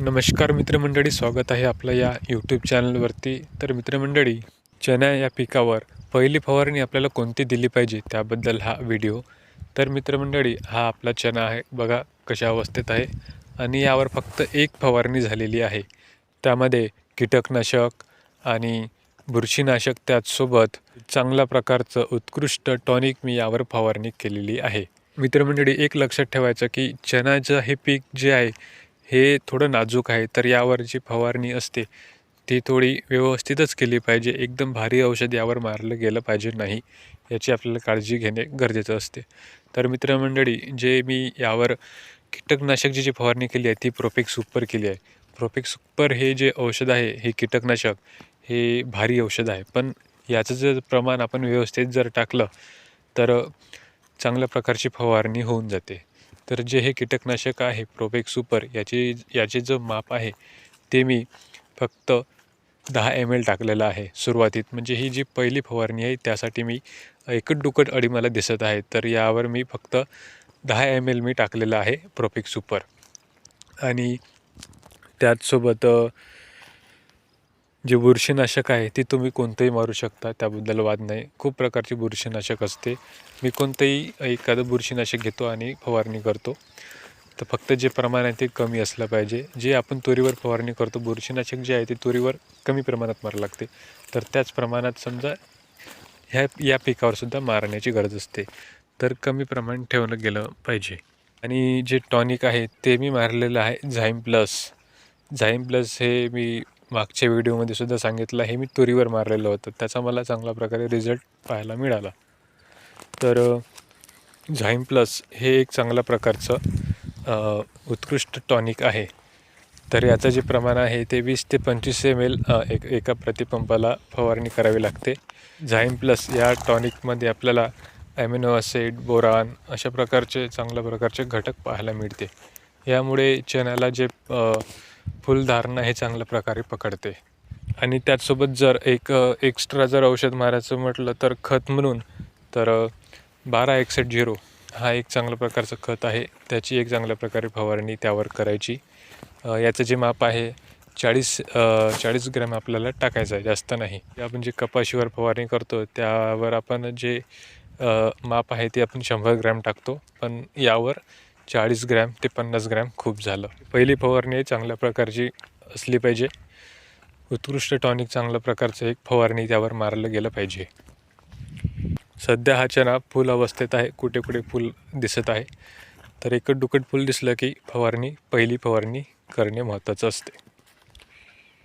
नमस्कार मित्रमंडळी स्वागत आहे आपलं या यूट्यूब चॅनलवरती तर मित्रमंडळी चणा या पिकावर पहिली फवारणी आपल्याला कोणती दिली पाहिजे त्याबद्दल हा व्हिडिओ तर मित्रमंडळी हा आपला चणा आहे. बघा कशा अवस्थेत आहे. आणि यावर फक्त एक फवारणी झालेली आहे. त्यामध्ये कीटकनाशक आणि बुरशीनाशक त्याचसोबत चांगल्या प्रकारचं उत्कृष्ट टॉनिक मी यावर फवारणी केलेली आहे. मित्रमंडळी एक लक्षात ठेवायचं की चणाचं हे पीक जे आहे हे थोडं नाजूक आहे तर यावर जी फवारणी असते ती थोडी व्यवस्थितच केली पाहिजे. एकदम भारी औषध यावर मारलं गेलं पाहिजे नाही याची आपल्याला काळजी घेणे गरजेचं असते. तर मित्रमंडळी जे मी यावर कीटकनाशकची जी फवारणी केली आहे ती प्रोपेक सुपर केली आहे. प्रोपेक सुपर हे जे औषध आहे हे कीटकनाशक हे भारी औषध आहे. पण याचं जर प्रमाण आपण व्यवस्थित जर टाकलं तर चांगल्या प्रकारची फवारणी होऊन जाते. तर जे हे कीटकनाशक आहे प्रोपेक सुपर याची याचे जो माप आहे ते मी फक्त दहा एम एल टाकलेलं आहे सुरुवातीत. म्हणजे ही जी पहिली फवारणी आहे त्यासाठी मी एकट दुकट अडी मला दिसत आहे. तर यावर मी फक्त दहा एम एल मी टाकलेलं आहे प्रोपिक सुपर आणि त्याचसोबत जे बुरशीनाशक आहे ते तुम्ही कोणतंही मारू शकता. त्याबद्दल वाद नाही. खूप प्रकारची बुरशीनाशक असते. मी कोणतंही एखादं बुरशीनाशक घेतो आणि फवारणी करतो. तर फक्त जे प्रमाण आहे ते कमी असलं पाहिजे. जे आपण तुरीवर फवारणी करतो बुरशीनाशक जे आहे ते तुरीवर कमी प्रमाणात मारावं लागते. तर त्याच प्रमाणात समजा ह्या या पिकावरसुद्धा मारण्याची गरज असते. तर कमी प्रमाण ठेवलं गेलं पाहिजे. आणि जे टॉनिक आहे ते मी मारलेलं आहे झाईम प्लस. झाईम प्लस हे मी मागच्या व्हिडिओमध्ये सुद्धा सांगितलं हे मी तुरीवर मारलेलं होतं. त्याचा मला चांगल्या प्रकारे रिझल्ट पाहायला मिळाला. तर झाईम प्लस हे एक चांगल्या प्रकारचं उत्कृष्ट टॉनिक आहे. तर याचं जे प्रमाण आहे ते वीस ते पंचवीस एम एल एक एका प्रतिपंपाला फवारणी करावी लागते. झाईम प्लस या टॉनिकमध्ये आपल्याला ॲमिनो ॲसिड बोरान अशा प्रकारचे चांगल्या प्रकारचे घटक पाहायला मिळते. यामुळे चण्याला जे फुलधारणा हे चांगल्या प्रकारे पकडते. आणि त्याचसोबत जर एक एक्स्ट्रा जर औषध मारायचं म्हटलं तर खत म्हणून तर बारा एकसष्ट झिरो हा एक चांगल्या प्रकारचं खत आहे. त्याची एक चांगल्या प्रकारे फवारणी त्यावर करायची. याचं जे माप आहे चाळीस चाळीस ग्रॅम आपल्याला टाकायचं आहे जास्त नाही. आपण जे कपाशीवर फवारणी करतो त्यावर आपण जे माप आहे ते आपण शंभर ग्रॅम टाकतो. पण यावर चाळीस ग्रॅम ते पन्नास ग्रॅम खूप झालं. पहिली फवारणी चांगल्या प्रकारची असली पाहिजे. उत्कृष्ट टॉनिक चांगल्या प्रकारचं एक फवारणी त्यावर मारलं गेलं पाहिजे. सध्या हा चणा फुल अवस्थेत आहे. कुठे कुठे फुल दिसत आहे. तर एकट दुकट फुल दिसलं की फवारणी पहिली फवारणी करणे महत्त्वाचं असते.